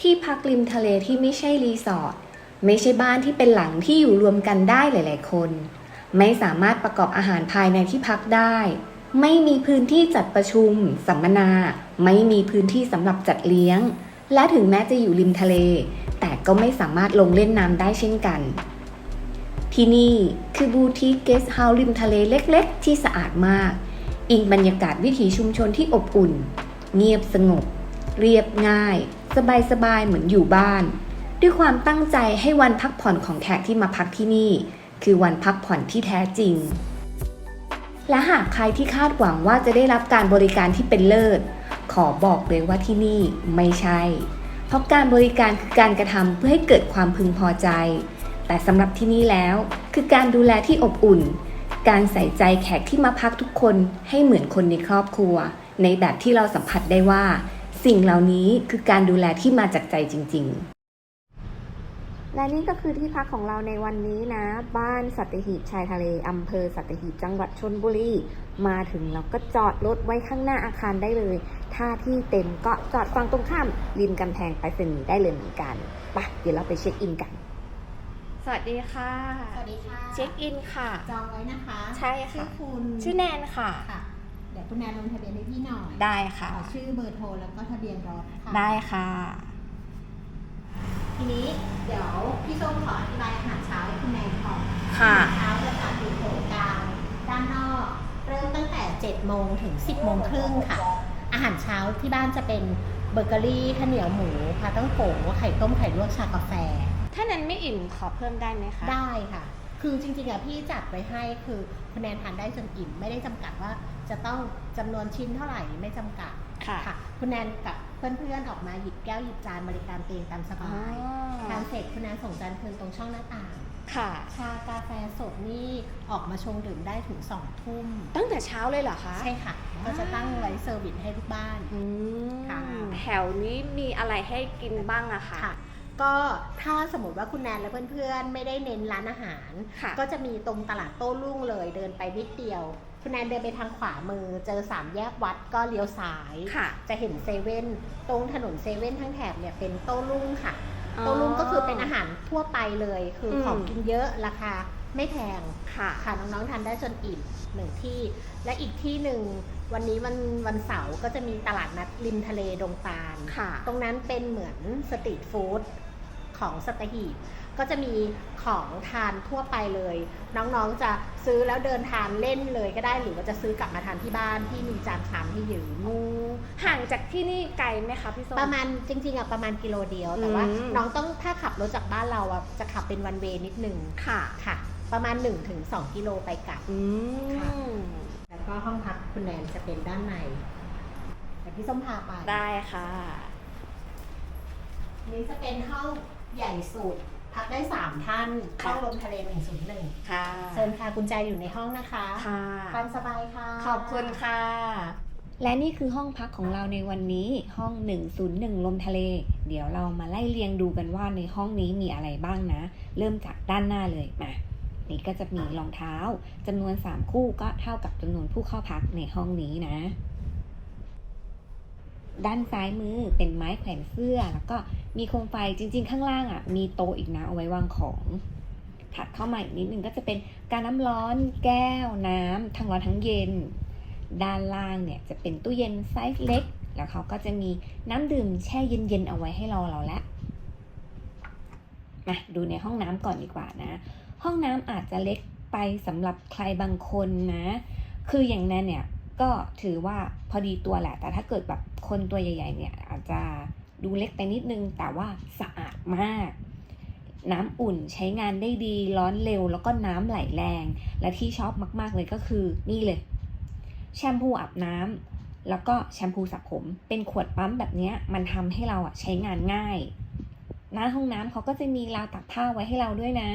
ที่พักริมทะเลที่ไม่ใช่รีสอร์ทไม่ใช่บ้านที่เป็นหลังที่อยู่รวมกันได้หลาย ๆ คน ไม่สามารถประกอบอาหารภายในที่พักได้ ไม่มีพื้นที่จัดประชุม สัมมนา ไม่มีพื้นที่สำหรับจัดเลี้ยง และถึงแม้จะอยู่ริมทะเล แต่ก็ไม่สามารถลงเล่นน้ำได้เช่นกัน ที่นี่คือบูติกเกสเฮาส์ริมทะเลเล็ก ๆ ที่สะอาดมาก อิงบรรยากาศวิถีชุมชนที่อบอุ่น เงียบสงบ เรียบง่าย สบายๆเหมือนอยู่บ้าน ด้วยความตั้งใจให้วันพักผ่อนของแขกที่มาพักที่นี่ คือวันพักผ่อนที่แท้จริง และหากใครที่คาดหวังว่าจะได้รับการบริการที่เป็นเลิศ ขอบอกเลยว่าที่นี่ไม่ใช่ เพราะการบริการคือการกระทำเพื่อให้เกิดความพึงพอใจ แต่สำหรับที่นี่แล้ว คือการดูแลที่อบอุ่น การใส่ใจแขกที่มาพักทุกคนให้เหมือนคนในครอบครัว ในแบบที่เราสัมผัสได้ว่า สิ่งเหล่านี้คือการดูแลที่มาจากใจจริง ๆและนี่ก็คือที่พักของเราในวันนี้นะ บ้านสัตหีบชายทะเลอำเภอสัตหีบจังหวัดชนบุรี มาถึงเราก็จอดรถไว้ข้างหน้าอาคารได้เลย ถ้าที่เต็มก็จอดฝั่งตรงข้ามริมกำแพงไปรษณีย์ได้เลยเหมือนกันไปะเดี๋ยวเราไปเช็คอินกัน สวัสดีค่ะ สวัสดีค่ะ เช็คอินค่ะ จองไว้นะคะ ใช่ค่ะ ชื่อคุณ ชื่อแนนค่ะค่ะเดี๋ยวคุณแนนลงทะเบียนให้พี่หน่อยได้ค่ะ ขอชื่อเบอร์โทรแล้วก็ทะเบียนรถค่ะ ได้ค่ะ ทีนี้เดี๋ยวพี่ส้มขออธิบายอาหารเช้าให้คุณแนนก่อนค่ะ อาหารเช้าจะจัดอยู่โถงกลางด้านนอก เริ่มตั้งแต่7โมงถึง 10โมงครึ่งค่ะ อาหารเช้าที่บ้านจะเป็นเบเกอรี่ข้าวเหนียวหมูพาต้องโกะไข่ต้มไข่ลวกชากาแฟ ถ้านั้นไม่อิ่มขอเพิ่มได้ไหมคะ ได้ค่ะ คือจริงๆอะพี่จัดไว้ให้คือคะแนนทานได้จนอิ่มไม่ได้จำกัดว่า จะต้องจำนวนชิ้นเท่าไหร่ไม่จำกัดค่ะค่ะ คุณแนนกับเพื่อนๆออกมาหยิบแก้วหยิบจานบริการเองตามสอ๋อบายทานเสร็จคุณแนนส่งจานคืนตรงช่องหน้าต่างค่ะ ชากาแฟสดนี่ออกมาชงดื่มได้ถึง2ทุ่ม ตั้งแต่เช้าเลยเหรอคะ ใช่ค่ะ ก็จะตั้งไว้เซอร์วิสให้ทุกบ้านอืมค่ะแถวนี้มีอะไรให้กินบ้างอะคะค่ะก็ถ้าสมมติว่าคุณแนนและเพื่อนๆ ไม่ได้เน้นร้านอาหารค่ะก็จะมีตรงตลาดโต้รุ่งเลยเดินไปนิดเดียว คุณแนนเดินไปทางขวามือ เจอสามแยกวัดก็เลี้ยวซ้าย ค่ะจะเห็นเซเว่นตรงถนนเซเว่นทั้งแถบเนี่ยเป็นโต้รุ่งค่ะอ๋อโต้รุ่งก็คือเป็นอาหารทั่วไปเลย คืออม ของกินเยอะราคาไม่แพง ค่ะ ค่ะน้องๆทานได้จนอิ่มหนึ่งที่ และอีกที่หนึ่งวันนี้วันวันเสาร์ก็จะมีตลาดนัดริมทะเลดงตาล ค่ะ ตรงนั้นเป็นเหมือนสตรีทฟู้ดของสัตหีบ ก็จะมีของทานทั่วไปเลย น้องๆจะซื้อแล้วเดินทานเล่นเลยก็ได้หรือว่าจะซื้อกลับมาทานที่บ้านที่มีจานชามให้ยืมงูห่างจากที่นี่ไกลไหมคะพี่ส้มประมาณจริงๆอะประมาณกิโลเดียว แต่ว่าอืมน้องต้องถ้าขับรถจากบ้านเราอะจะขับเป็นวันเวนิดนึงค่ะค่ะ ประมาณ 1-2 กิโลไปกลับอืค่ะมแล้วก็ห้องพักคุณแนนจะเป็นด้านในแต่พี่ส้มพาไปได้ค่ะ นี่จะเป็นห้องใหญ่สุด พักได้ 3 ท่านค่ะห้องลมทะเล 101 ค่ะเชิญค่ะกุญแจอยู่ในห้องนะคะ ค่ะทานสบายค่ะ ขอบคุณค่ะ และนี่คือห้องพักของเราในวันนี้ห้อง 101 ลมทะเล เดี๋ยวเรามาไล่เรียงดูกันว่าในห้องนี้มีอะไรบ้างนะ เริ่มจากด้านหน้าเลยมานี่ก็จะมีรองเท้าจำนวน 3 คู่ก็เท่ากับจำนวนผู้เข้าพักในห้องนี้นะ ด้านซ้ายมือเป็นไม้แขวนเสื้อ แล้วก็มีโคมไฟจริง ๆ ข้างล่างอะมีโต๊ะอีกนะเอาไว้วางของถัดเข้ามาอีกนิดนึงก็จะเป็นการน้ำร้อนแก้วน้ำทั้งร้อนทั้งเย็น ด้านล่างเนี่ยจะเป็นตู้เย็นไซส์เล็ก แล้วเขาก็จะมีน้ำดื่มแช่เย็นๆเอาไว้ให้เราเราละมาดูในห้องน้ำก่อนดีกว่านะ ห้องน้ำอาจจะเล็กไปสำหรับใครบางคนนะ คืออย่างนั้นเนี่ย ก็ถือว่าพอดีตัวแหละ แต่ถ้าเกิดแบบคนตัวใหญ่ๆเนี่ยอาจจะดูเล็กไปนิดนึง แต่ว่าสะอาดมาก น้ำอุ่นใช้งานได้ดีร้อนเร็ว แล้วก็น้ำไหลแรง และที่ชอบมากๆเลยก็คือนี่เลย แชมพูอาบน้ำแล้วก็แชมพูสระผม เป็นขวดปั๊มแบบเนี้ยมันทำให้เราอะใช้งานง่ายหน้าห้องน้ำเขาก็จะมีราวตักผ้าไว้ให้เราด้วยนะ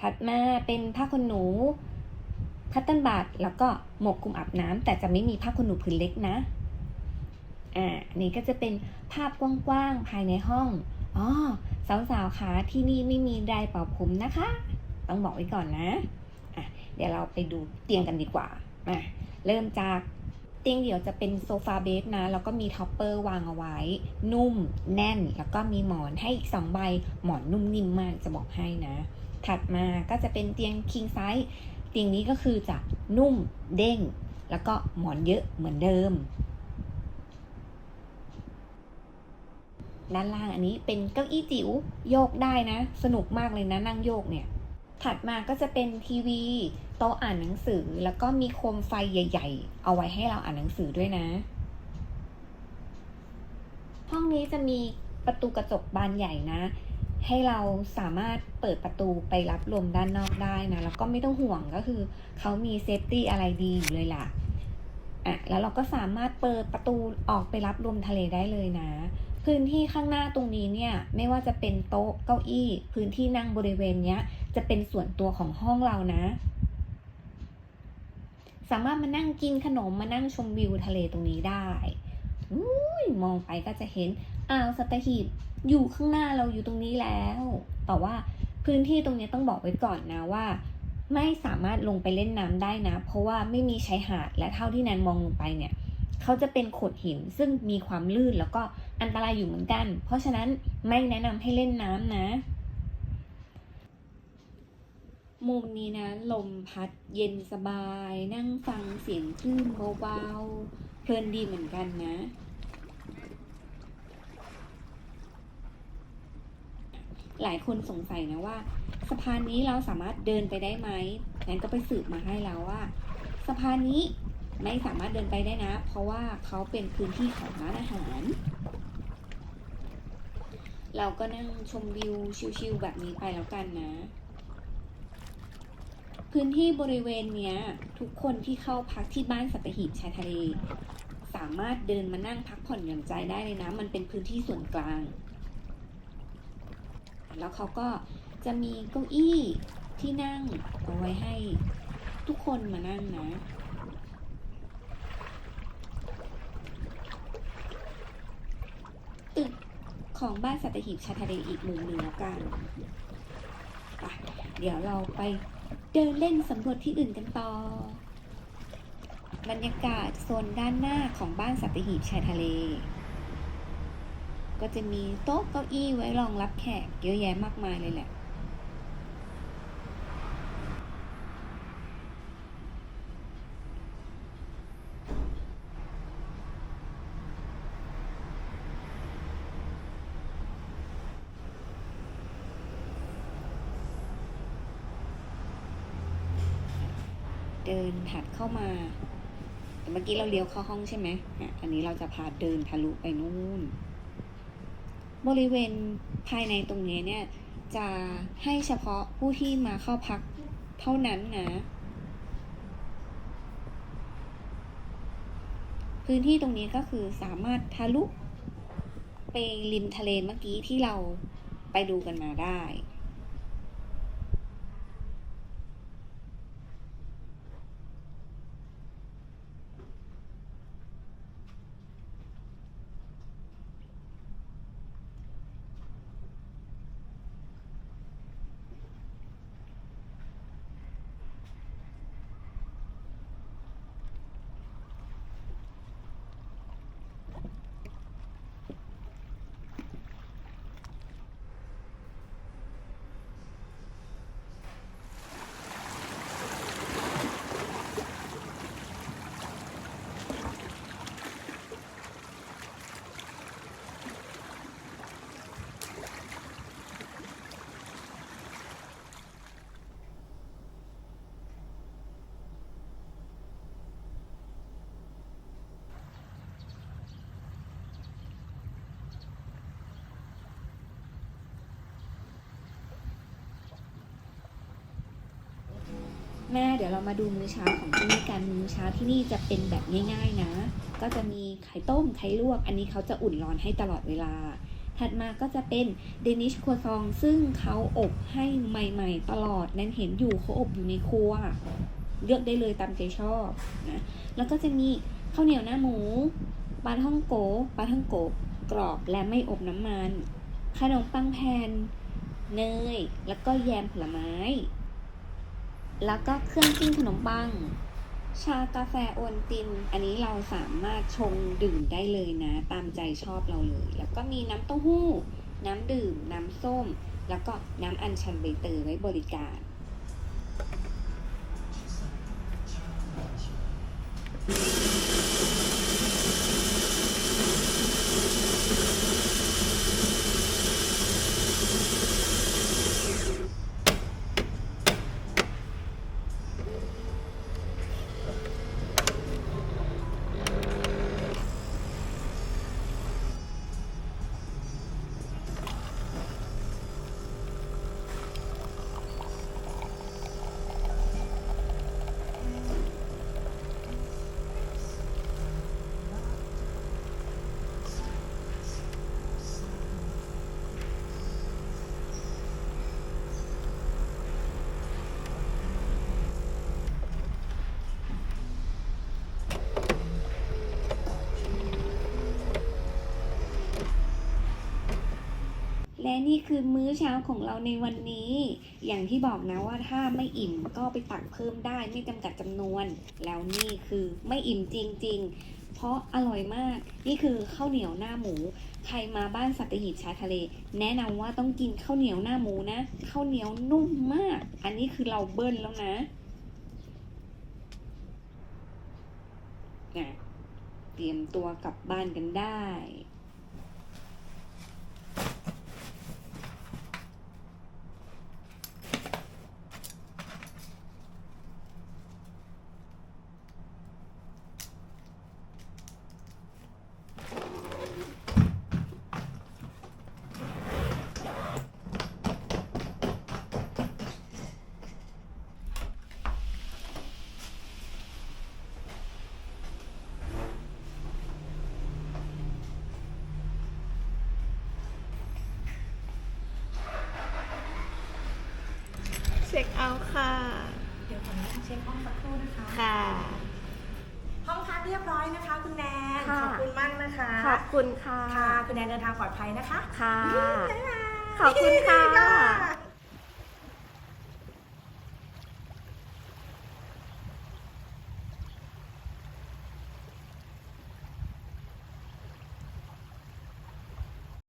ถัดมาเป็นผ้าขนหนู คัตเติ้ลบัตแล้วก็หมวกคลุมอาบน้ำแต่จะไม่มีผ้าขนหนูผืนเล็กนะ อ่านนี้ก็จะเป็นภาพกว้างๆภายในห้อง อ๋อสาวๆคะที่นี่ไม่มีไดร์เป่าผมนะคะ ต้องบอกไว้ก่อนนะ อะเดี๋ยวเราไปดูเตียงกันดีกว่าอะเริ่มจากเตียงเดี่ยวจะเป็นโซฟาเบสนะ แล้วก็มีท็อปเปอร์วางเอาไว้ นุ่ม แน่น แล้วก็มีหมอนให้อีกสองใบ หมอนนุ่มนิ่มมากจะบอกให้นะ ถัดมาก็จะเป็นเตียง king size เตียงนี้ก็คือจะนุ่มเด้ง แล้วก็หมอนเยอะเหมือนเดิม ด้านล่างอันนี้เป็นเก้าอี้จิ๋วโยกได้นะ สนุกมากเลยนะนั่งโยกเนี่ย ถัดมาก็จะเป็นทีวีโต๊ะอ่านหนังสือแล้วก็มีโคมไฟใหญ่ ๆ เอาไว้ให้เราอ่านหนังสือด้วยนะ ห้องนี้จะมีประตูกระจกบานใหญ่นะ ให้เราสามารถเปิดประตูไปรับลมด้านนอกได้นะ แล้วก็ไม่ต้องห่วงก็คือเขามีเซฟตี้อะไรดีอยู่เลยล่ะอะแล้วเราก็สามารถเปิดประตูออกไปรับลมทะเลได้เลยนะ พื้นที่ข้างหน้าตรงนี้เนี่ยไม่ว่าจะเป็นโต๊ะเก้าอี้ พื้นที่นั่งบริเวณเนี้ย จะเป็นส่วนตัวของห้องเรานะ สามารถมานั่งกินขนมมานั่งชมวิวทะเลตรงนี้ได้อุ้ยมองไปก็จะเห็นอ่าวสัตหีบ อยู่ข้างหน้าเราอยู่ตรงนี้แล้ว แต่ว่าพื้นที่ตรงนี้ต้องบอกไว้ก่อนนะว่า ไม่สามารถลงไปเล่นน้ำได้นะ เพราะว่าไม่มีชายหาดและเท่าที่แนนมองลงไปเนี่ยเขาจะเป็นโขดหินซึ่งมีความลื่นแล้วก็อันตรายอยู่เหมือนกัน เพราะฉะนั้นไม่แนะนำให้เล่นน้ำนะมุมนี้นะ ลมพัดเย็นสบาย นั่งฟังเสียงคลื่นเบาๆเพลินดีเหมือนกันนะ หลายคนสงสัยนะว่า สะพานนี้เราสามารถเดินไปได้ไหมงั้นก็ไปสืบมาให้แล้วว่า สะพานนี้ไม่สามารถเดินไปได้นะ เพราะว่าเขาเป็นพื้นที่ของร้านอาหาร เราก็นั่งชมวิวชิลๆแบบนี้ไปแล้วกันนะ พื้นที่บริเวณเนี้ย ทุกคนที่เข้าพักที่บ้านสัตหีบชายทะเล สามารถเดินมานั่งพักผ่อนหย่อนใจได้เลยนะ มันเป็นพื้นที่ส่วนกลาง แล้วเขาก็จะมีเก้าอี้ที่นั่งเอาไว้ให้ทุกคนมานั่งนะ ตึกของบ้านสัตหีบชายทะเลอีกมุมหนึ่งแล้วกันเดี๋ยวเราไปเดินเล่นสำรวจที่อื่นกันต่อ บรรยากาศโซนด้านหน้าของบ้านสัตหีบชายทะเล ก็จะมีโต๊ะเก้าอี้ไว้รองรับแขกเยอะแยะมากมายเลยแหละ เดินถัดเข้ามาเมื่อกี้เราเลี้ยวเข้าห้องใช่ไหมอันนี้เราจะพาเดินทะลุไปนู่น บริเวณภายในตรงนี้เนี่ยจะให้เฉพาะผู้ที่มาเข้าพักเท่านั้นนะ พื้นที่ตรงนี้ก็คือสามารถทะลุไปริมทะเลเมื่อกี้ที่เราไปดูกันมาได้ แม่เดี๋ยวเรามาดูมื้อเช้าของที่นี่กันมื้อเช้าที่นี่จะเป็นแบบง่าย ๆนะ ก็จะมีไข่ต้มไข่ลวก อันนี้เขาจะอุ่นร้อนให้ตลอดเวลา ถัดมาก็จะเป็นเดนิชครัวซอง ซึ่งเขาอบให้ใหม่ๆ ตลอดนั่นเห็นอยู่เขาอบอยู่ในครัว เลือกได้เลยตามใจชอบนะแล้วก็จะมีข้าวเหนียวหน้าหมูปลาท่องโกปลาท่องโกกรอบและไม่อบน้ำมันขนมปังแผ่นเนย แล้วก็แยมผลไม้ แล้วก็เครื่องจิ้มขนมปัง ชากาแฟโอนติน อันนี้เราสามารถชงดื่มได้เลยนะ ตามใจชอบเราเลย แล้วก็มีน้ำเต้าหู้ น้ำดื่ม น้ำส้ม แล้วก็น้ำอัญชันใบเตยไว้บริการ และนี่คือมื้อเช้าของเราในวันนี้ อย่างที่บอกนะว่าถ้าไม่อิ่มก็ไปตักเพิ่มได้ไม่จำกัดจำนวน แล้วนี่คือไม่อิ่มจริง ๆ เพราะอร่อยมาก นี่คือข้าวเหนียวหน้าหมู ใครมาบ้านสัตหีบชายทะเล แนะนำว่าต้องกินข้าวเหนียวหน้าหมูนะข้าวเหนียวนุ่มมาก อันนี้คือเราเบิ้ลแล้วนะนะเตรียมตัวกลับบ้านกันได้ เช็คเอาท์ค่ะ เดี๋ยวขออนุญาตเช็คห้องสักครู่นะคะ ค่ะ ห้องพักเรียบร้อยนะคะ คุณแนนค่ะ ขอบคุณมากนะคะ ขอบคุณค่ะ ค่ะ คุณแนนเดินทางปลอดภัยนะคะค่ะ บ๊ายบายขอบคุณค่ะ ค่ะ